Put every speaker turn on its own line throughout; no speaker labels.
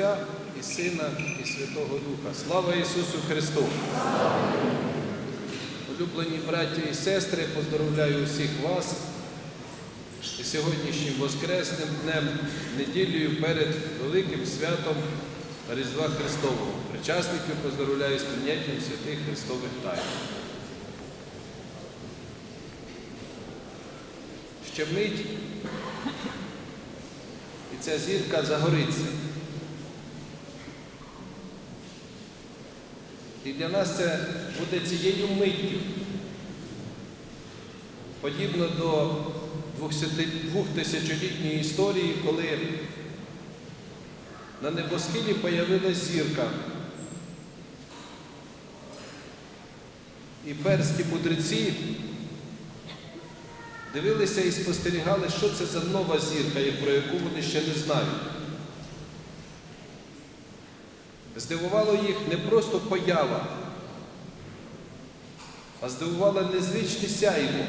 Отця і Сина, і Святого Духа. Слава Ісусу Христу! Улюблені браті і сестри, поздоровляю усіх вас і сьогоднішнім Воскресним днем, неділею перед великим святом Різдва Христового. Причасників поздоровляю з прийняттям святих Христових тайн. Ще мить, і ця зірка загориться. І для нас це буде цією миттю, подібно до 2000-літньої історії, коли на небосхилі появилась зірка. І перські мудреці дивилися і спостерігали, що це за нова зірка, про яку вони ще не знають. Здивувало їх не просто поява, а здивувало незвичне сяйво.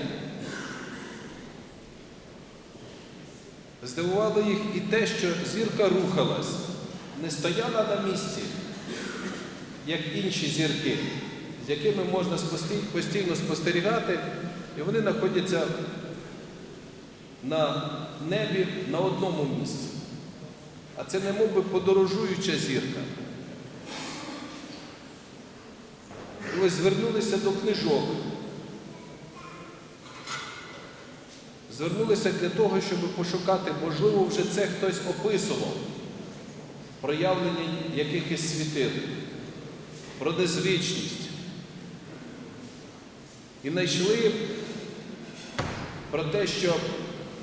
Здивувало їх і те, що зірка рухалась, не стояла на місці, як інші зірки, з якими можна постійно спостерігати, і вони знаходяться на небі на одному місці. А це не мов би подорожуюча зірка. І ось звернулися до книжок. Звернулися для того, щоб пошукати, можливо, вже це хтось описував, проявлення якихось світил, про незвичність. І знайшли про те, що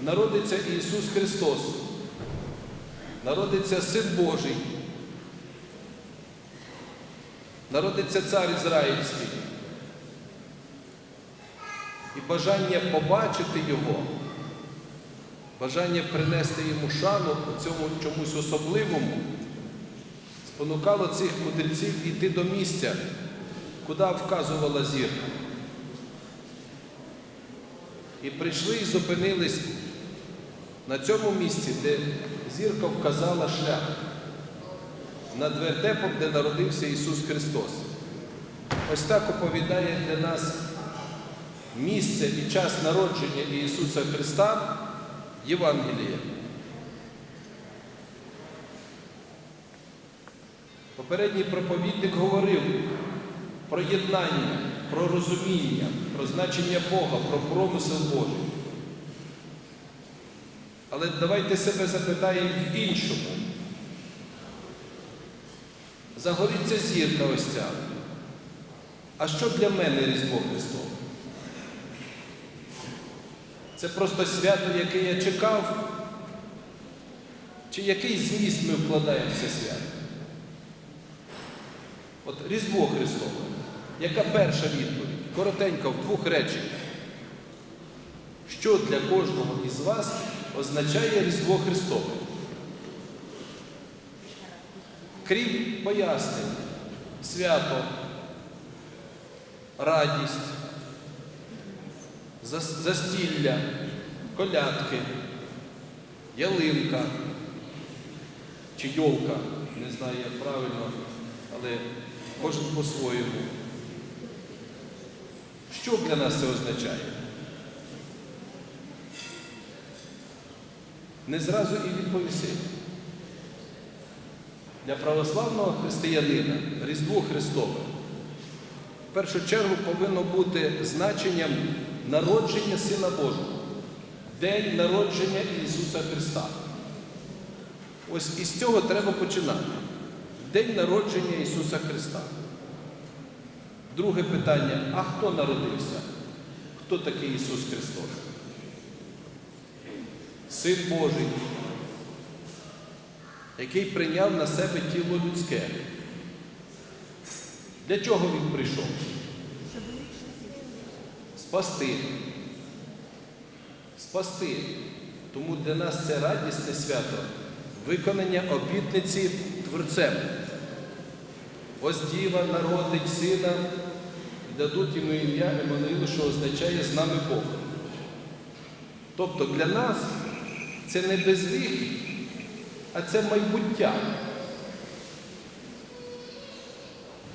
народиться Ісус Христос, народиться Син Божий, народиться Цар Ізраїльський. І бажання побачити Його, бажання принести йому шану цьому чомусь особливому, спонукало цих мудреців йти до місця, куди вказувала зірка. І прийшли і зупинились на цьому місці, де зірка вказала шлях над вертепом, де народився Ісус Христос. Ось так оповідає для нас місце і час народження Ісуса Христа Євангеліє. Попередній проповідник говорив про єднання, про розуміння, про значення Бога, про промисел Божий. Але давайте себе запитаємо в іншому. Загориться зірка ось ця. А що для мене Різдво Христове? Це просто свято, яке я чекав, чи який зміст ми вкладаємо в це свято? От Різдво Христове. Яка перша відповідь? Коротенько, в двох реченнях. Що для кожного із вас означає Різдво Христове? Крім пояснень, свято, радість, застілля, колядки, ялинка чи йолка, не знаю, як правильно, але кожен по-своєму. Що для нас це означає? Не зразу і відповісти. Для православного християнина Різдво Христове в першу чергу повинно бути значенням народження Сина Божого, День народження Ісуса Христа. Ось із цього треба починати. День народження Ісуса Христа. Друге питання, а хто народився? Хто такий Ісус Христос? Син Божий, який прийняв на себе тіло людське. Для чого Він прийшов? Спасти. Спасти. Тому для нас це радісне свято, виконання обітниці Творцем. Ось діва народить сина і дадуть йому ім'я Еммануїлу, що означає з нами Бог. Тобто для нас це не безвік, а це майбуття.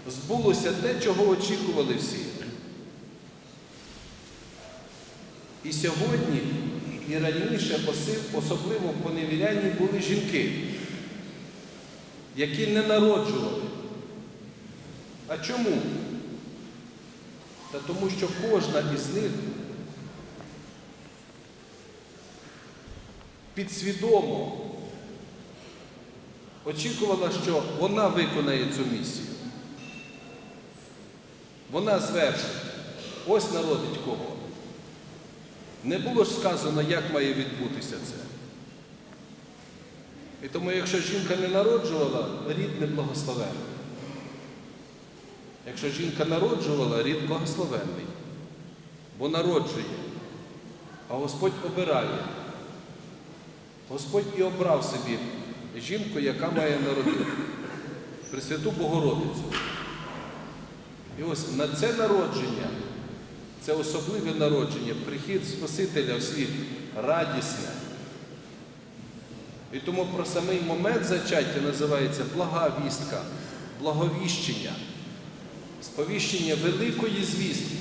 збулося те, чого очікували всі. І сьогодні, і раніше, особливо в поневірянні, були жінки, які не народжували. А чому? Та тому що кожна із них підсвідомо очікувала, що вона виконає цю місію. Вона звершить. Ось народить кого. Не було ж сказано, як має відбутися це. І тому, якщо жінка не народжувала, рід не благословенний. Якщо жінка народжувала, рід благословенний, бо народжує, а Господь обирає. Господь і обрав собі жінку, яка має народити Пресвяту Богородицю. І ось на це народження, це особливе народження, прихід Спасителя в світ радісне. І тому про самий момент зачаття називається блага вістка, благовіщення, сповіщення великої звістки.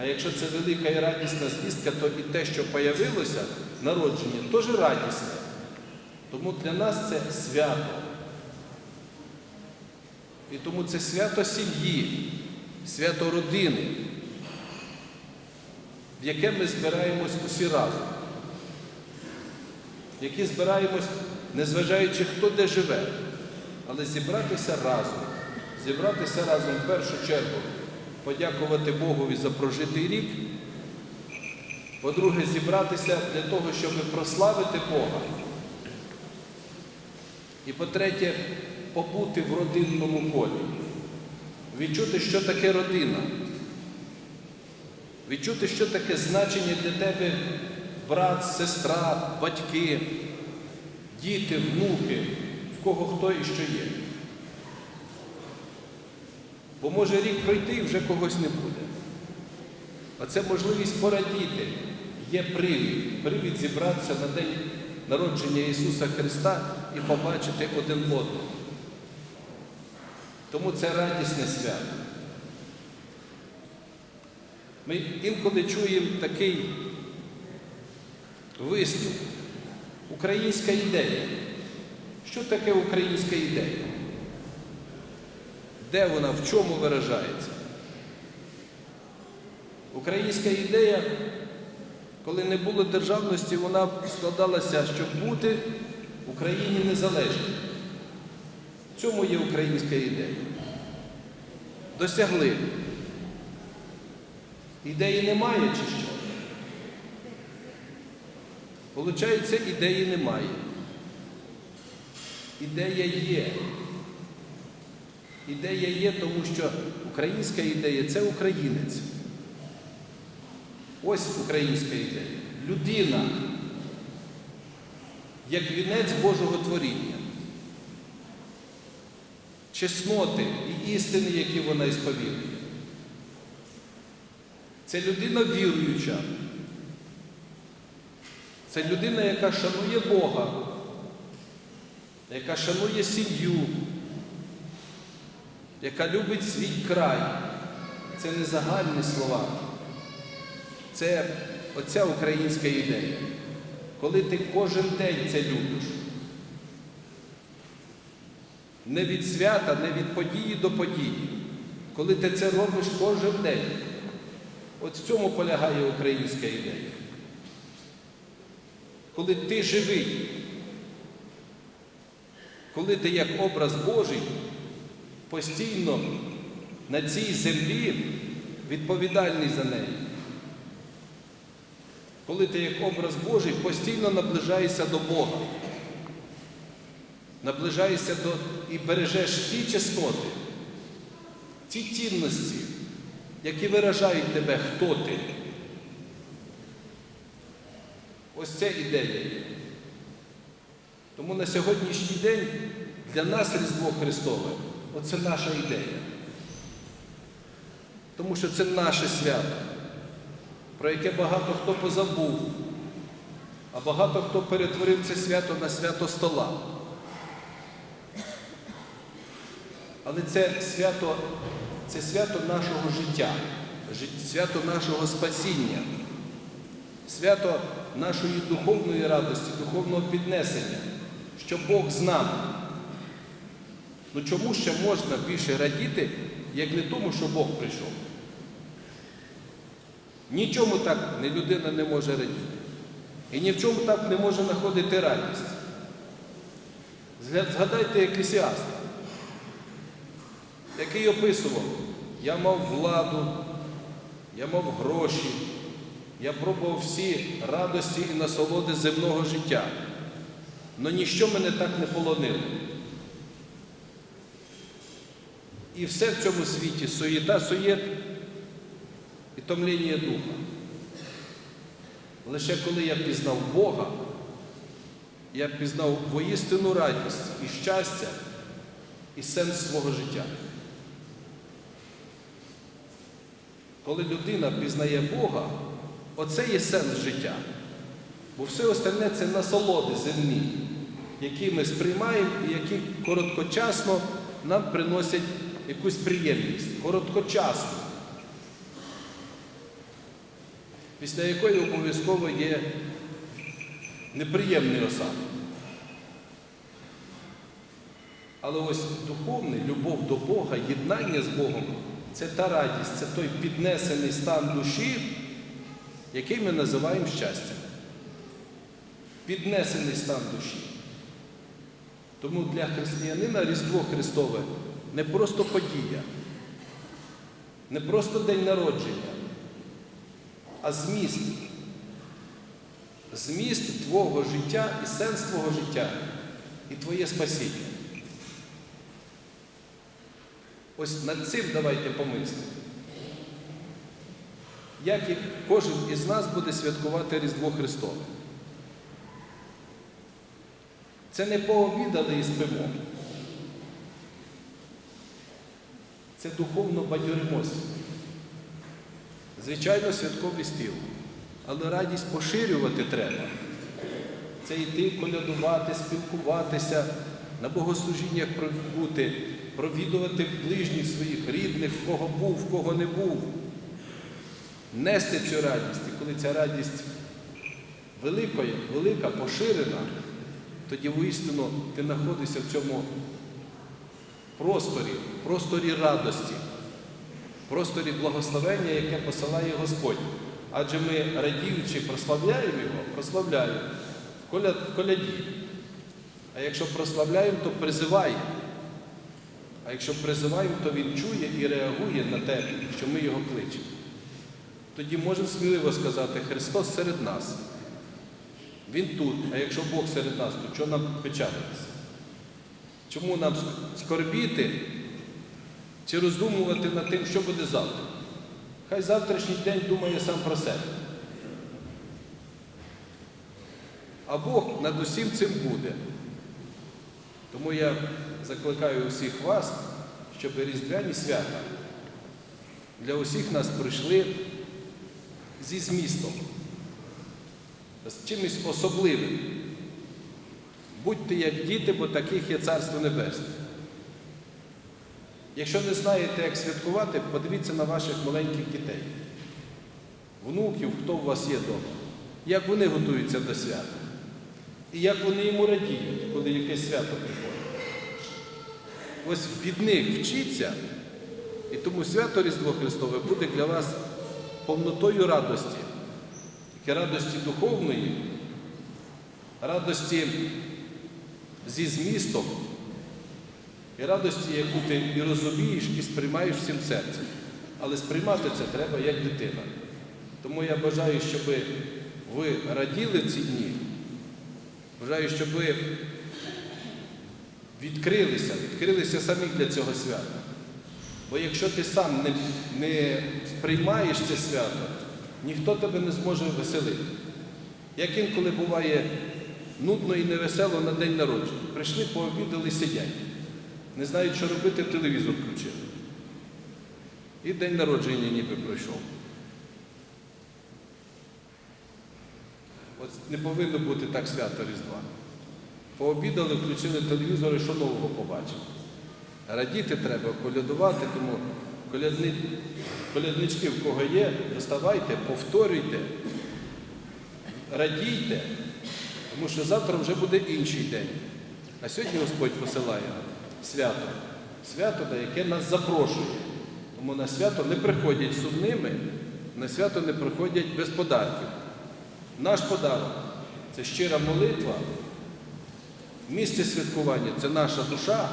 А якщо це велика і радісна звістка, то і те, що появилося, народження, теж радісне. Тому для нас це свято. І тому це свято сім'ї, свято родини, в яке ми збираємось усі разом, в які збираємось, незважаючи хто де живе, але зібратися разом, зібратися разом в першу чергу, подякувати Богові за прожитий рік. По-друге, зібратися для того, щоб прославити Бога. І по-третє, побути в родинному колі, відчути, що таке родина, відчути, що таке значення для тебе брат, сестра, батьки, діти, внуки, в кого хто і що є. Бо може рік пройти і вже когось не буде. А це можливість порадіти. Є привід, привід зібратися на день народження Ісуса Христа і побачити один одного. Тому це радісне свято. Ми інколи чуємо такий вислів. Українська ідея. Що таке українська ідея? Де вона, в чому виражається? Українська ідея, коли не було державності, вона складалася, щоб бути в Україні незалежною. В цьому є українська ідея. Досягли. Ідеї немає чи що? Получається, ідеї немає. Ідея є. Ідея є, тому що українська ідея це українець. Ось українська ідея. Людина як вінець Божого творіння. Чесноти і істини, які вона ісповідує. Це людина віруюча. Це людина, яка шанує Бога, яка шанує сім'ю, яка любить свій край. Це не загальні слова. Це оця українська ідея. Коли ти кожен день це любиш. Не від свята, не від події до події. Коли ти це робиш кожен день. От в цьому полягає українська ідея. Коли ти живий, коли ти як образ Божий постійно на цій землі відповідальний за неї. Коли ти як образ Божий постійно наближаєшся до Бога, наближаєшся до і бережеш ті чесноти, ті цінності, які виражають тебе, хто ти. Ось це ідея. Тому на сьогоднішній день для нас Різдво Христове оце наша ідея. Тому що це наше свято, про яке багато хто позабув, а багато хто перетворив це свято на свято стола. Але це свято, це свято нашого життя, свято нашого спасіння, свято нашої духовної радості, духовного піднесення, що Бог з нами. Ну чому ще можна більше радіти, як не тому, що Бог прийшов? Нічому так людина не може радіти. І ні в чому так не може знаходити радість. Згадайте Еклесіаста, який описував, я мав владу, я мав гроші, я пробував всі радості і насолоди земного життя. Но ніщо мене так не полонило. І все в цьому світі суєта, суєт і томління духа. Лише коли я пізнав Бога, я пізнав воїстину радість і щастя, і сенс свого життя. Коли людина пізнає Бога, оце є сенс життя. Бо все остальне це насолоди земні, які ми сприймаємо і які короткочасно нам приносять якусь приємність. Короткочасно. Після якої обов'язково є неприємний осад. Але ось духовний, любов до Бога, єднання з Богом це та радість, це той піднесений стан душі, який ми називаємо щастям. Піднесений стан душі. Тому для християнина Різдво Христове не просто подія, не просто день народження, а зміст. Зміст твого життя і сенс твого життя і твоє спасіння. Ось над цим давайте помислимо. Як і кожен із нас буде святкувати Різдво Христове. Це не пообідали і спимо. Це духовно бадьоримося. Звичайно, святковий стіл. Але радість поширювати треба. Це йти, колядувати, спілкуватися, на богослужіннях бути, провідувати ближніх своїх рідних, в кого був, в кого не був. Нести цю радість. І коли ця радість велика, велика, поширена, тоді воістину ти знаходишся в цьому просторі, просторі радості, просторі благословення, яке посилає Господь. Адже ми, радіючи, прославляємо Його, прославляємо в коляді. А якщо прославляємо, то призиваємо. А якщо призиваємо, то Він чує і реагує на те, що ми його кличемо. Тоді можемо сміливо сказати, Христос серед нас. Він тут, а якщо Бог серед нас, то чого нам печалитися? Чому нам скорбіти чи роздумувати над тим, що буде завтра? Хай завтрашній день думає сам про себе. А Бог над усім цим буде. Тому я закликаю усіх вас, щоб різдвяні свята для усіх нас прийшли зі змістом, з чимось особливим. Будьте як діти, бо таких є Царство Небесне. Якщо не знаєте, як святкувати, подивіться на ваших маленьких дітей, внуків, хто у вас є вдома, як вони готуються до свята. І як вони йому радіють, коли якесь свято приходить. Ось від них вчіться, і тому свято Різдво Христове буде для вас повнотою радості, таке радості духовної, радості зі змістом, і радості, яку ти і розумієш, і сприймаєш всім серцем. Але сприймати це треба як дитина. Тому я бажаю, щоб ви раділи ці дні. Бажаю, щоб ви відкрилися, відкрилися самі для цього свята. Бо якщо ти сам не, не сприймаєш це свято, ніхто тебе не зможе веселити. Як інколи буває нудно і невесело на день народження. Прийшли, пообідали, сидять. Не знають, що робити, телевізор включили. І день народження ніби пройшов. От не повинно бути так свято Різдва. Пообідали, включили телевізор і що нового побачили. Радіти треба, колядувати, тому колядни, коляднички, в кого є, доставайте, повторюйте, радійте, тому що завтра вже буде інший день. А сьогодні Господь посилає свято. Свято, на яке нас запрошує. Тому на свято не приходять сумними, на свято не приходять без подарків. Наш подарок це щира молитва. Місце святкування це наша душа,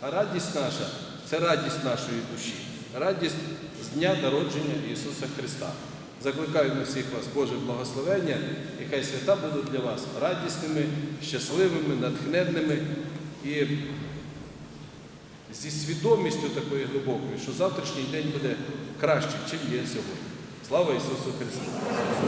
а радість наша це радість нашої душі, радість з дня народження Ісуса Христа. Закликаю на всіх вас Боже благословення, і хай свята будуть для вас радісними, щасливими, натхненними і зі свідомістю такою глибокою, що завтрашній день буде кращий, чим є сьогодні. Слава Ісусу Христу!